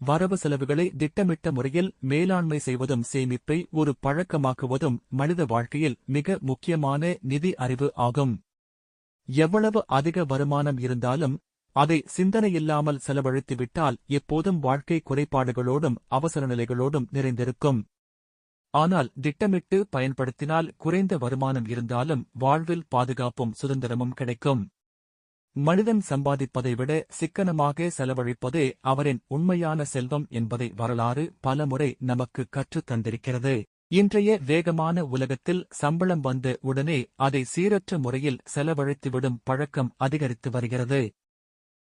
வரவு செலவுகளை திட்டமிட்ட முறையில் மேலாண்மை செய்வதும் சேமிப்பை ஒரு பழக்கமாக்குவதும் மனித வாழ்க்கையில் மிக முக்கியமான நிதி அறிவு ஆகும். எவ்வளவு அதிக வருமானம் இருந்தாலும் அதை சிந்தனையில்லாமல் செலவழித்துவிட்டால் எப்போதும் வாழ்க்கை குறைபாடுகளோடும் அவசர நிலைகளோடும் நிறைந்திருக்கும். ஆனால் திட்டமிட்டு பயன்படுத்தினால் குறைந்த வருமானம் இருந்தாலும் வாழ்வில் பாதுகாப்பும் சுதந்திரமும் கிடைக்கும். மனிதன் சம்பாதிப்பதை விட சிக்கனமாக செலவழிப்பதே அவரின் உண்மையான செல்வம் என்பதை வரலாறு பலமுறை நமக்கு கற்றுத் தந்திருக்கிறது. இன்றைய வேகமான உலகத்தில் சம்பளம் வந்த உடனே அதை சீரற்ற முறையில் செலவழித்துவிடும் பழக்கம் அதிகரித்து வருகிறது.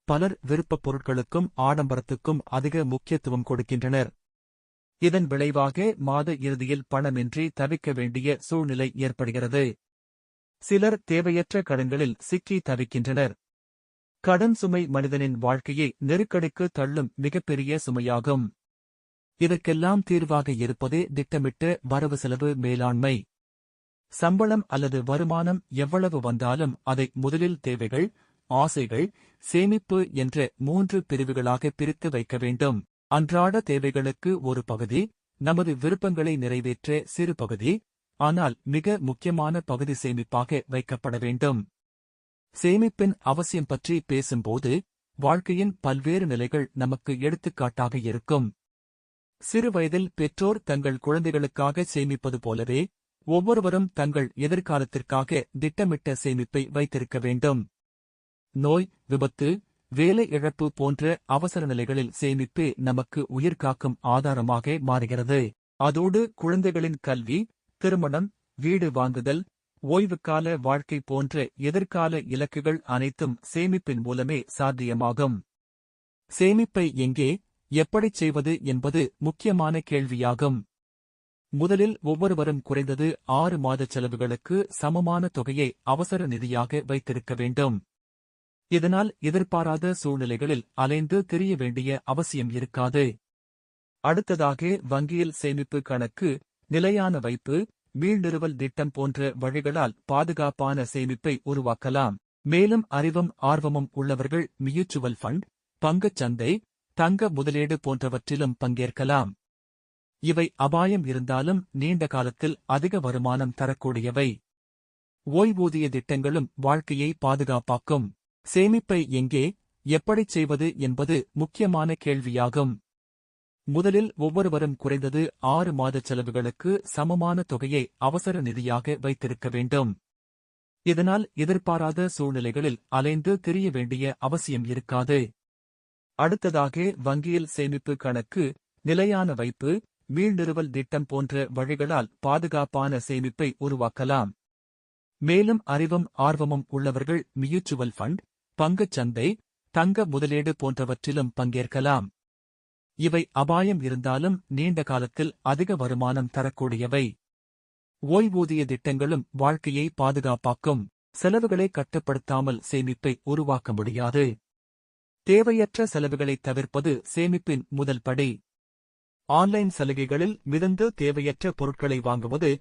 பலர் விருப்பப் பொருட்களுக்கும் ஆடம்பரத்துக்கும் அதிக முக்கியத்துவம் கொடுக்கின்றனர். இதன் விளைவாக மாத இறுதியில் பணமின்றி தவிக்க வேண்டிய சூழ்நிலை ஏற்படுகிறது. சிலர் தேவையற்ற கடன்களில் சிக்கி தவிக்கின்றனர். கடன் சுமை மனிதனின் வாழ்க்கையை நெருக்கடிக்கு தள்ளும் மிகப்பெரிய சுமையாகும். இதற்கெல்லாம் தீர்வாக இருப்பதே திட்டமிட்ட வரவு செலவு மேலாண்மை. சம்பளம் அல்லது வருமானம் எவ்வளவு வந்தாலும் அதை முதலில் தேவைகள் ஆசைகள் சேமிப்பு என்ற மூன்று பிரிவுகளாக பிரித்து வைக்க வேண்டும். அன்றாட தேவைகளுக்கு ஒரு பகுதி நமது விருப்பங்களை நிறைவேற்ற சிறு பகுதி ஆனால் மிக முக்கியமான பகுதி சேமிப்பாக வைக்கப்பட வேண்டும். சேமிப்பின் அவசியம் பற்றி பேசும்போது வாழ்க்கையின் பல்வேறு நிலைகள் நமக்கு எடுத்துக்காட்டாக இருக்கும். சிறுவயதில் பெற்றோர் தங்கள் குழந்தைகளுக்காக சேமிப்பது போலவே ஒவ்வொருவரும் தங்கள் எதிர்காலத்திற்காக திட்டமிட்ட சேமிப்பை வைத்திருக்க வேண்டும். நோய் விபத்து வேலை இழப்பு போன்ற அவசர நிலைகளில் சேமிப்பே நமக்கு உயிர்காக்கும் ஆதாரமாக மாறுகிறது. அதோடு குழந்தைகளின் கல்வி திருமணம் வீடு வாங்குதல் ஓய்வுக்கால வாழ்க்கை போன்ற எதிர்கால இலக்குகள் அனைத்தும் சேமிப்பின் மூலமே சாத்தியமாகும். சேமிப்பை எங்கே எப்படிச் செய்வது என்பது முக்கியமான கேள்வியாகும். முதலில் ஒவ்வொருவரும் குறைந்தது ஆறு மாத செலவுகளுக்கு சமமான தொகையை அவசர நிதியாக வைத்திருக்க வேண்டும். இதனால் எதிர்பாராத சூழ்நிலைகளில் அலைந்து தெரிய வேண்டிய அவசியம் இருக்காது. அடுத்ததாக வங்கியில் சேமிப்பு கணக்கு நிலையான வைப்பு மீள்நிறுவல் திட்டம் போன்ற வழிகளால் பாதுகாப்பான சேமிப்பை உருவாக்கலாம். மேலும் அறிவும் ஆர்வமும் உள்ளவர்கள் மியூச்சுவல் ஃபண்ட் பங்குச் சந்தை தங்க முதலீடு போன்றவற்றிலும் பங்கேற்கலாம். இவை அபாயம் இருந்தாலும் நீண்ட காலத்தில் அதிக வருமானம் தரக்கூடியவை. ஓய்வூதிய திட்டங்களும் வாழ்க்கையை பாதுகாப்பாக்கும். சேமிப்பை எங்கே எப்படிச் செய்வது என்பது முக்கியமான கேள்வியாகும். முதலில் ஒவ்வொருவரும் குறைந்தது ஆறு மாத செலவுகளுக்கு சமமான தொகையை அவசர நிதியாக வைத்திருக்க வேண்டும். இதனால் எதிர்பாராத சூழ்நிலைகளில் அலைந்து திரிய வேண்டிய அவசியம் இருக்காது. அடுத்ததாக வங்கியில் சேமிப்பு கணக்கு நிலையான வைப்பு மீள்நிறுவல் திட்டம் போன்ற வழிகளால் பாதுகாப்பான சேமிப்பை உருவாக்கலாம். மேலும் அறிவும் ஆர்வமும் உள்ளவர்கள் மியூச்சுவல் ஃபண்ட் பங்குச் சந்தை தங்க முதலீடு போன்றவற்றிலும் பங்கேற்கலாம். இவை அபாயம் இருந்தாலும் நீண்ட காலத்தில் அதிக வருமானம் தரக்கூடியவை. ஓய்வூதிய திட்டங்களும் வாழ்க்கையை பாதுகாப்பாக்கும். செலவுகளை கட்டுப்படுத்தாமல் சேமிப்பை உருவாக்க முடியாது. தேவையற்ற செலவுகளை தவிர்ப்பது சேமிப்பின் முதல் படி. ஆன்லைன் சலுகைகளில் மிதந்து தேவையற்ற பொருட்களை வாங்குவது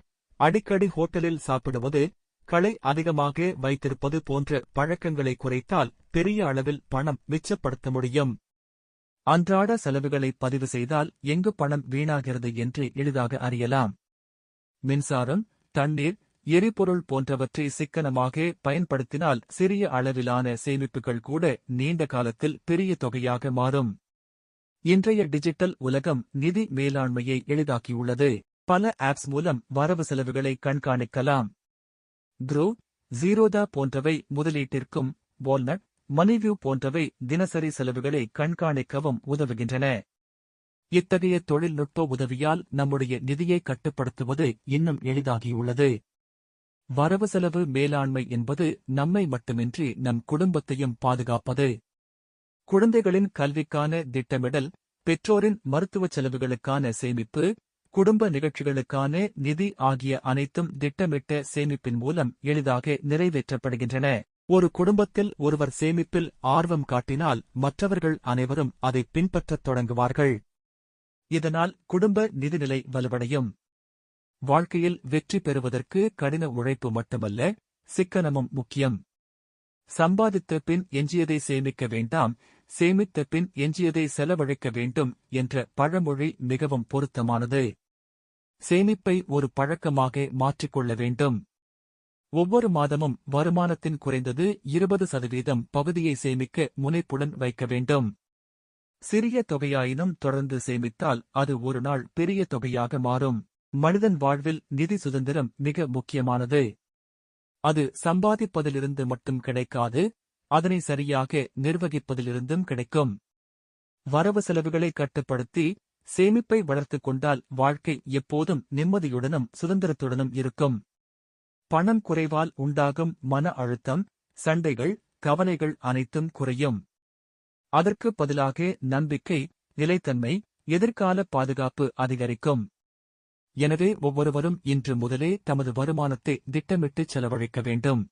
அடிக்கடி ஹோட்டலில் சாப்பிடுவது களை அதிகமாக வைத்திருப்பது போன்ற பழக்கங்களை குறைத்தால் பெரிய அளவில் பணம் மிச்சப்படுத்த முடியும். அன்றாட செலவுகளை பதிவு செய்தால் எங்கு பணம் வீணாகிறது என்று எளிதாக அறியலாம். மின்சாரம் தண்ணீர் எரிபொருள் போன்றவற்றை சிக்கனமாக பயன்படுத்தினால் சிறிய அளவிலான சேமிப்புகள் கூட நீண்ட காலத்தில் பெரிய தொகையாக மாறும். இன்றைய டிஜிட்டல் உலகம் நிதி மேலாண்மையை எளிதாக்கியுள்ளது. பல ஆப்ஸ் மூலம் வரவு செலவுகளை கண்காணிக்கலாம். க்ரோ ஜீரோதா போன்றவை முதலீட்டிற்கும் வால்நட் மனைவி போன்றவை தினசரி செலவுகளை கண்காணிக்கவும் உதவுகின்றன. இத்தகைய தொழில்நுட்ப உதவியால் நம்முடைய நிதியை கட்டுப்படுத்துவது இன்னும் எளிதாகியுள்ளது. வரவு செலவு மேலாண்மை என்பது நம்மை மட்டுமின்றி நம் குடும்பத்தையும் பாதுகாப்பது. குழந்தைகளின் கல்விக்கான திட்டமிடல் பெற்றோரின் மருத்துவச் செலவுகளுக்கான சேமிப்பு குடும்ப நிகழ்ச்சிகளுக்கான நிதி ஆகிய அனைத்தும் திட்டமிட்ட சேமிப்பின் மூலம் எளிதாக நிறைவேற்றப்படுகின்றன. ஒரு குடும்பத்தில் ஒருவர் சேமிப்பில் ஆர்வம் காட்டினால் மற்றவர்கள் அனைவரும் அதை பின்பற்றத் தொடங்குவார்கள். இதனால் குடும்ப நிதிநிலை வலுவடையும். வாழ்க்கையில் வெற்றி பெறுவதற்கு கடின உழைப்பு மட்டுமல்ல சிக்கனமும் முக்கியம். சம்பாதித்த பின் எஞ்சியதை சேமிக்க வேண்டாம் சேமித்த பின் எஞ்சியதை செலவழிக்க வேண்டும் என்ற பழமொழி மிகவும் பொருத்தமானது. சேமிப்பை ஒரு பழக்கமாக மாற்றிக்கொள்ள வேண்டும். ஒவ்வொரு மாதமும் வருமானத்தின் குறைந்தது இருபது சதவீதம் பகுதியை சேமிக்க முனைப்புடன் வைக்க வேண்டும். சிறிய தொகையாயினும் தொடர்ந்து சேமித்தால் அது ஒரு நாள் பெரிய தொகையாக மாறும். மனிதன் வாழ்வில் நிதி சுதந்திரம் மிக முக்கியமானது. அது சம்பாதிப்பதிலிருந்து மட்டும் கிடைக்காது அதனை சரியாக நிர்வகிப்பதிலிருந்தும் கிடைக்கும். வரவு செலவுகளை கட்டுப்படுத்தி சேமிப்பை வளர்த்துக் கொண்டால் வாழ்க்கை எப்போதும் நிம்மதியுடனும் சுதந்திரத்துடனும் இருக்கும். பணம் குறைவால் உண்டாகும் மன அழுத்தம் சண்டைகள் கவலைகள் அனைத்தும் குறையும். அதற்கு பதிலாக நம்பிக்கை நிலைத்தன்மை எதிர்கால பாதுகாப்பு அதிகரிக்கும். எனவே ஒவ்வொருவரும் இன்று முதலே தமது வருமானத்தை திட்டமிட்டு செலவழிக்க வேண்டும்.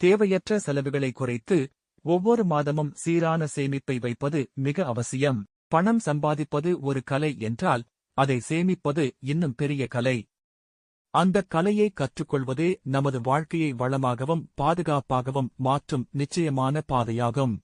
தேவையற்ற செலவுகளை குறைத்து ஒவ்வொரு மாதமும் சீரான சேமிப்பை வைப்பது மிக அவசியம். பணம் சம்பாதிப்பது ஒரு கலை என்றால் அதை சேமிப்பது இன்னும் பெரிய கலை. அந்த கலையை கற்றுக்கொள்வதே நமது வாழ்க்கையை வளமாகவும் பாதுகாப்பாகவும் மாற்றும் நிச்சயமான பாதையாகும்.